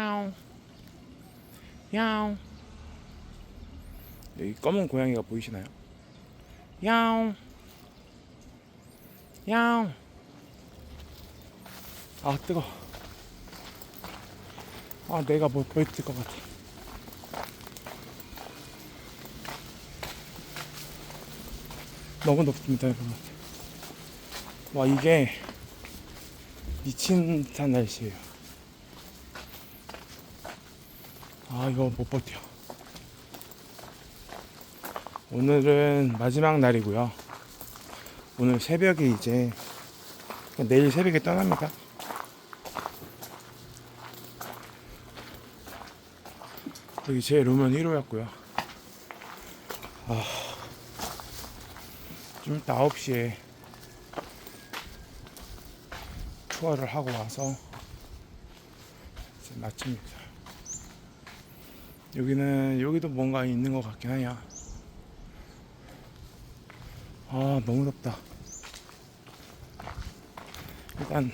야옹 야옹 여기 검은 고양이가 보이시나요? 야옹 야옹 아 뜨거. 아 내가 뭐 보였을 것 같아. 너무 덥습니다 여러분. 와 이게 미친 듯한 날씨예요 아 이거 못 버텨. 오늘은 마지막 날이고요. 오늘 새벽에 이제 내일 새벽에 떠납니다. 여기 제 룸은 1호였고요. 아, 좀 이따 9시에 투어를 하고 와서 이제 마칩니다 여기는 여기도 뭔가 있는 것 같긴 해요. 아 너무 덥다. 일단